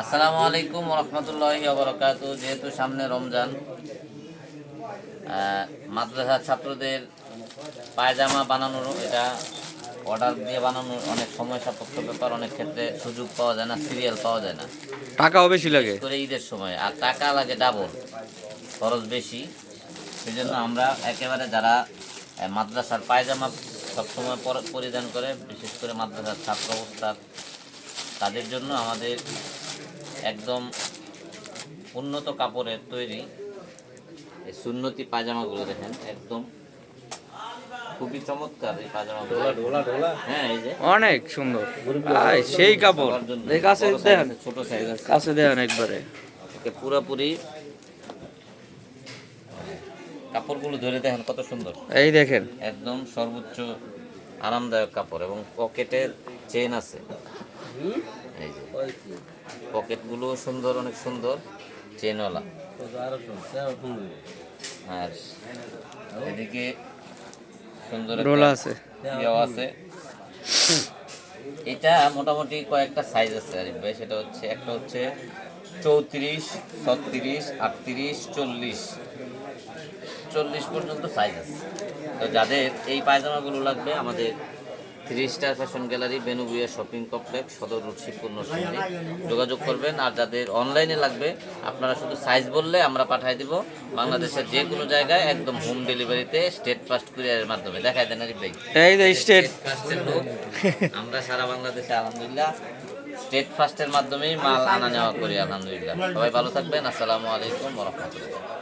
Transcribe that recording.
আসসালামু আলাইকুম রহমতুল্লাহি বরকাত যেহেতু সামনে রমজান আহ, মাদ্রাসার ছাত্রদের পায়জামা বানানোর এটা অর্ডার দিয়ে বানানোর অনেক সময় সাপেক্ষ ব্যাপার অনেক ক্ষেত্রে সুযোগ পাওয়া যায় না সিরিয়াল পাওয়া যায় না। টাকাও বেশি লাগে। করে ঈদের সময় আর টাকা লাগে ডাবল খরচ বেশি। সেই জন্য আমরা একেবারে যারা মাদ্রাসার পায়জামা সবসময় পর- পরিধান করে বিশেষ করে মাদ্রাসার ছাত্র অবস্থার তাদের জন্য আমাদের একদম উন্নত কাপড়ের তৈরি এই সুন্নতি পায়জামাগুলো দেখেন একদম খুবই চমৎকার এই পায়জামাগুলো হ্যাঁ এই যে। অনেক সুন্দর। সেই কাপড়। কাছে দেখেন ছোট সাইজ আছে। কাছে দেখেন একবারে। একে পুরোপুরি কাপড়গুলো ধরে দেখেন কত সুন্দর। এই দেখেন। একদম সর্বোচ্চ আরামদায়ক কাপড় এবং পকেটের চেন আছে। এই যে পকেটগুলো সুন্দর অনেক সুন্দর। চেনওয়ালা। আর এদিকে সুন্দর একটা আছে। আছে। এটা মোটামুটি কয়েকটা সাইজ আছে আরিফ ভাই। সেটা হচ্ছে একটা হচ্ছে চৌত্রিশ ছত্রিশ আটত্রিশ চল্লিশ। চল্লিশ পর্যন্ত সাইজ আছে। তো যাদের এই পায়জামাগুলো লাগবে আমাদের three star fashion gallery Benubua shopping complex সদর শিবপুর নরসিংদী যোগাযোগ করবেন আর যাদের অনলাইনে লাগবে আপনারা শুধু সাইজ বললে আমরা পাঠিয়ে দিব। বাংলাদেশের যে কোনো জায়গায় একদম হোম ডেলিভারিতে স্টেট ফার্স্ট কুরিয়ারের মাধ্যমে। দেখায় দেন আরিফ ভাই। এই যে স্টেট ফার্স্টের লোক আমরা সারা বাংলাদেশে আলহামদুলিল্লাহ স্টেট ফার্স্টের মাধ্যমেই মাল আনা নেওয়া করি আলহামদুলিল্লাহ। সবাই ভালো থাকবেন। আসসালামু আলাইকুম রহমতুল্লাহ।